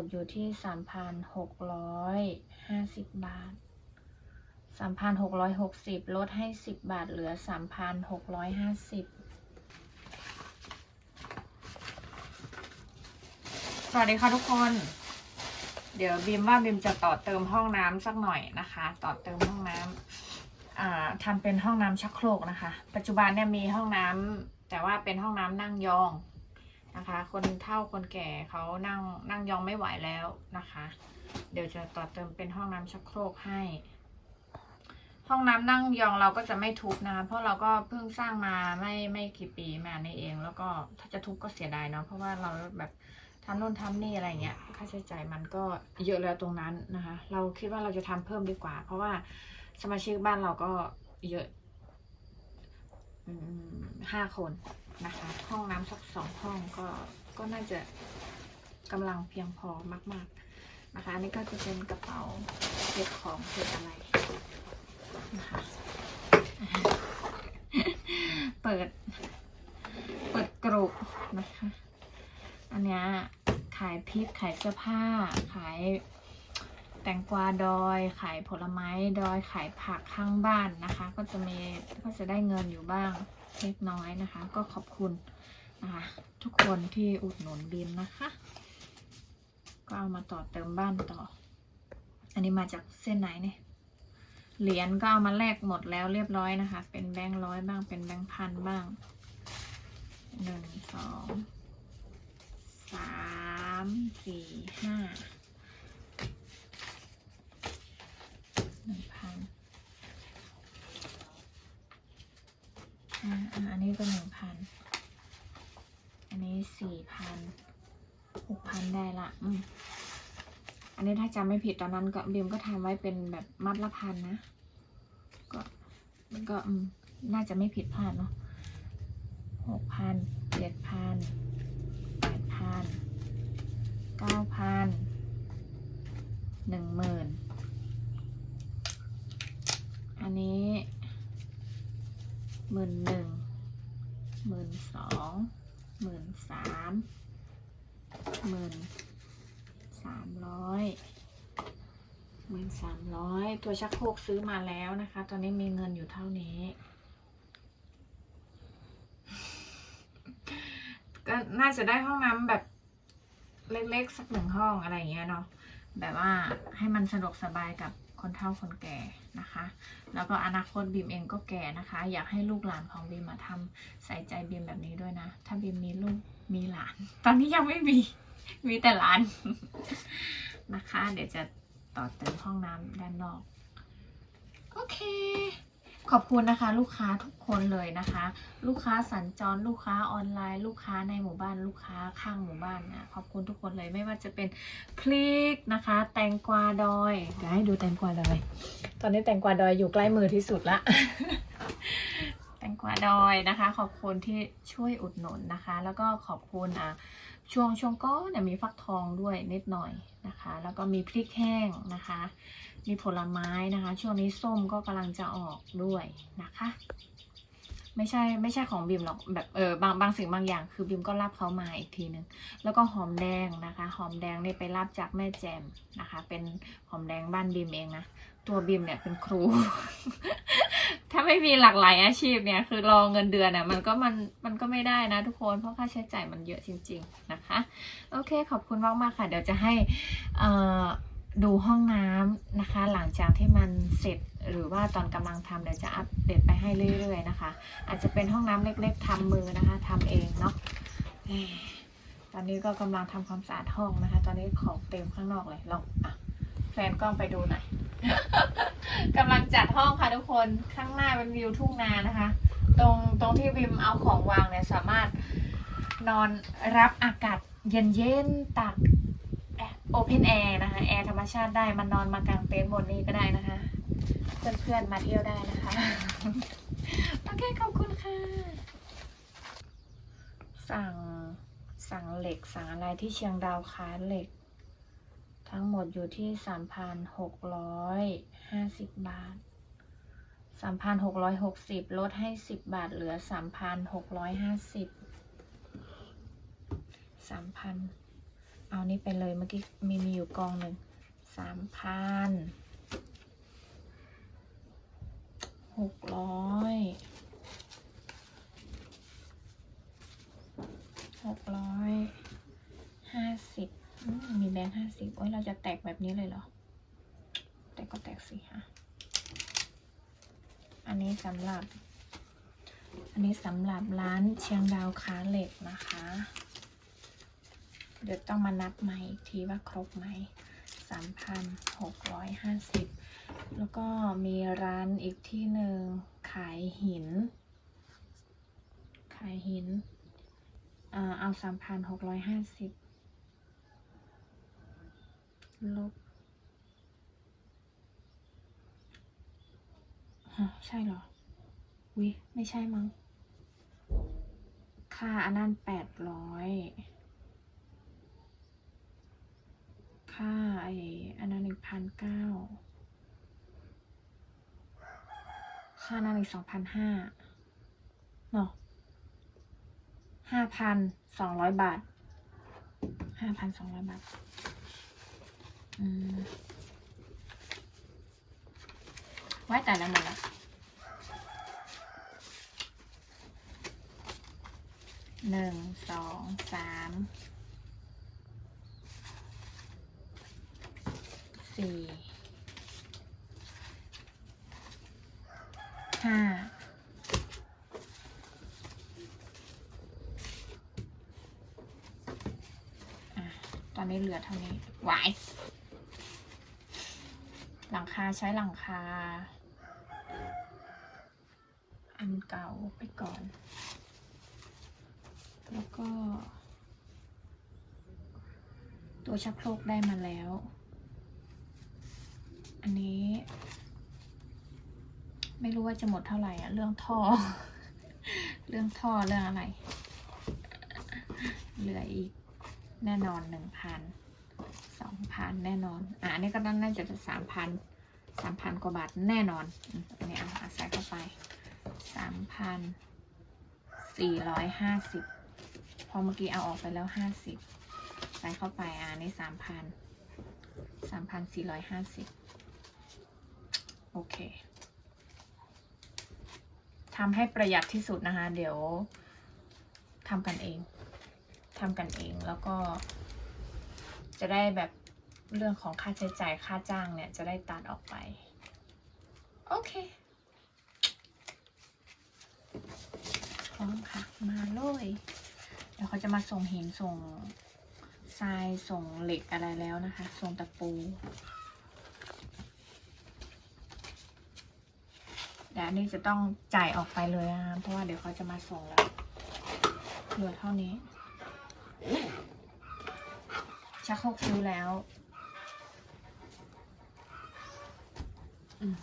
ดอยู่ที่สามพันหกร้อยห้าสิบบาทสามพันหกร้อยหกสิบลดให้สิบบาทเหลือสามพันหกร้อยห้าสิบสวัสดีค่ะทุกคน เดี๋ยวบิมว่าบิมจะต่อเติมห้องน้ำสักหน่อยนะคะ ต่อเติมห้องน้ำทำเป็นห้องน้ำชักโครกนะคะ ปัจจุบันเนี่ยมีห้องน้ำแต่ว่าเป็นห้องน้ำนั่งยอง นะคะ คนเฒ่าคนแก่เขานั่งนั่งยองไม่ไหวแล้วนะคะ เดี๋ยวจะต่อเติมเป็นห้องน้ำชักโครกให้ ห้องน้ำนั่งยองเราก็จะไม่ทุบนะคะเพราะเราก็เพิ่งสร้างมาไม่ไม่กี่ปีมาในเอง แล้วก็ถ้าจะทุบก็เสียดายเนาะเพราะว่าเราแบบทำโน่นทำนี่อะไรเงี้ย ค่าใช้จ่ายมันก็เยอะแล้วตรงนั้นนะคะ เราคิดว่าเราจะทำเพิ่มดีกว่า เพราะว่าสมาชิกบ้านเราก็เยอะห้าคน นะคะ ห้องน้ำสักสองห้องก็ก็น่าจะกำลังเพียงพอมาก ๆนะคะ อันนี้ก็จะเป็นกระเป๋าเก็บของเก็บอะไรนะคะเปิด เปิดกรุนะคะ อันเนี้ยขายพริกขายเสื้อผ้าขาย แตงกวาดอยขายผลไม้ดอยขายผักข้างบ้านนะคะ ก็จะมีก็จะได้เงินอยู่บ้างเล็กน้อยนะคะ ก็ขอบคุณนะคะทุกคนที่อุดหนุนบินนะคะ ก็เอามาต่อเติมบ้านต่อ อันนี้มาจากเส้นไหนเนี่ยเหรียญก็เอามาแลกหมดแล้วเรียบร้อยนะคะ เป็นแบงค์ร้อยบ้างเป็นแบงค์พันบ้างหนึ่งสองสามสี่ห้า หนึ่งพันอ่าอ่าอั นนี้ก็หนึ่งพัน อันนี้สี่พันหกพันได้ละ อืม อันนี้ถ้าจำไม่ผิดตอนนั้นก็บิมก็ทำไว้เป็นแบบมัดละพันนะ ก็มันก็อืมน่าจะไม่ผิดพลาดเนาะหกพันเจ็ดพันแปดพันเก้าพันหนึ่งหมื่นอันนี้หมื่นหนึ่ง หมื่นสองหมื่นสามหมื่นสามร้อยหมื่นสามร้อยตัวชักโครกซื้อมาแล้วนะคะ ตอนนี้มีเงินอยู่เท่านี้ ก็น่าจะได้ห้องน้ำแบบเล็กๆ สักหนึ่งห้องอะไรอย่างเงี้ยเนาะแบบว่าให้มันสะดวกสบายกับ คนเฒ่าคนแก่นะคะ แล้วก็อนาคตบีมเองก็แก่นะคะ อยากให้ลูกหลานของบีมมาทำใส่ใจบีมแบบนี้ด้วยนะ ถ้าบีมมีลูกมีหลาน ตอนนี้ยังไม่มี มีแต่หลานนะคะ เดี๋ยวจะต่อเติมห้องน้ำด้านนอก โอเค ขอบคุณนะคะ ลูกค้าทุกคนเลยนะคะ ลูกค้าสัญจรลูกค้าออนไลน์ ลูกค้าในหมู่บ้านลูกค้าข้างหมู่บ้านนะขอบคุณทุกคนเลยไม่ว่าจะเป็นพลิกนะคะ แตงกวาดอยเดี๋ยวให้ดูแตงกวาดอย ตอนนี้แตงกวาดอยอยู่ใกล้มือที่สุดละ แตงกวาดอยนะคะ ขอบคุณที่ช่วยอุดหนุนนะคะ แล้วก็ขอบคุณอะช่วงช่วงก็เนี่ยมีฟักทองด้วยนิดหน่อยนะคะ แล้วก็มีพริกแห้งนะคะ มีผลไม้นะคะ ช่วงนี้ส้มก็กำลังจะออกด้วยนะคะ ไม่ใช่ไม่ใช่ของบิมหรอกแบบเออบางบางสิ่งบางอย่าง คือบิมก็รับเขามาอีกทีนึง แล้วก็หอมแดงนะคะ หอมแดงนี่ไปรับจากแม่แจมนะคะ เป็นหอมแดงบ้านบิมเองนะตัวบิมเนี่ยเป็นครู ถ้าไม่มีหลากหลายอาชีพเนี่ยคือรอเงินเดือนอะมันก็มันมันก็ไม่ได้นะทุกคนเพราะค่าใช้จ่ายมันเยอะจริง ๆนะคะ โอเคขอบคุณมากมากๆค่ะ เดี๋ยวจะให้อ่อ ดูห้องน้ำนะคะ หลังจากที่มันเสร็จหรือว่าตอนกำลังทำเดี๋ยวจะอัปเดตไปให้เรื่อยๆนะคะ อาจจะเป็นห้องน้ำเล็กๆทำมือนะคะทำเองเนาะตอนนี้ก็กำลังทำความสะอาดห้องนะคะ ตอนนี้ของเต็มข้างนอกเลยลองอะแฟนกล้องไปดูหน่อยกำลังจัดห้องค่ะทุกคนข้างหน้าเป็นวิวทุ่งนานะคะ ตรงตรงที่วิมเอาของวางเนี่ยสามารถนอนรับอากาศเย็นๆตัก โอเพนแอร์นะคะ แอร์ธรรมชาติได้มานอนมากางเต็นท์บนนี้ก็ได้นะคะ เพื่อนๆมาเที่ยวได้นะคะ โอเค ขอบคุณค่ะ สั่งสั่งเหล็กสั่งอะไรที่เชียงดาวค้าเหล็ก ทั้งหมดอยู่ที่สามพันหกร้อยห้าสิบบาทสามพันหกร้อยหกสิบลดให้สิบบาทเหลือสามพันหกร้อยห้าสิบสามพัน เอานี่ไปเลยเมื่อกี้มีมีอยู่กองหนึ่งสามพันหกร้อยหกร้อยห้าสิบมมีแบงค์ห้าสิบโอ้ยเราจะแตกแบบนี้เลยเหรอ แตกก็แตกสิฮะอันนี้สำหรับ อันนี้สำหรับร้านเชียงดาวค้าเหล็กนะคะ เดี๋ยวต้องมานับใหม่อีกทีว่าครบไหม3,650 แล้วก็มีร้านอีกที่หนึ่งขายหิน ขายหิน เอา 3,650 ลบ ใช่เหรอ วิ ไม่ใช่มั้ง ค่าอันนั้น800 ค่าไออันนั้นอีกพันเก้าค่านั้นอีกสองพันห้าเนาะห้าพันสองร้อยบาทห้าพันสองร้อยบาท อืมไว้แต่ละหมดละหนึ่งสองสาม สี่ห้าอะตอนนี้เหลือเท่านี้ไหวายหลังคาใช้หลังคา อันเก่าไปก่อน แล้วก็ ตัวชักโครกได้มาแล้ว อันนี้ ไม่รู้ว่าจะหมดเท่าไหร่อะเรื่องท่อ เรื่องท่อเรื่องอะไร เหลืออีกแน่นอนหนึ่งพันสองพันแน่นอน อะอันนี้ก็น่าจะสามพันสามพันกว่าบาทแน่นอนอันนี้เอาใส่เข้าไปสามพันสี่ร้อยห้าสิบพอเมื่อกี้เอาออกไปแล้วห้าสิบใส่เข้าไปอะนนี้สามพันสามพันสี่ร้อยห้าสิบ โอเคทำให้ประหยัดที่สุดนะคะ เดี๋ยวทำกันเองทำกันเองแล้วก็ จะได้แบบเรื่องของค่าใช้จ่ายค่าจ้างเนี่ย จะได้ตัดออกไป โอเคพร้อมค่ะ มาเลยเดี๋ยวเขาจะมาส่งหินส่งทรายส่งเหล็กอะไรแล้วนะคะ ส่งตะปู เดี๋ยว อันนี้จะต้องจ่ายออกไปเลยนะคะเพราะว่าเดี๋ยวเขาจะมาส่งแล้วเหลือเท่านี้ชักโครกซื้อแล้ว อืม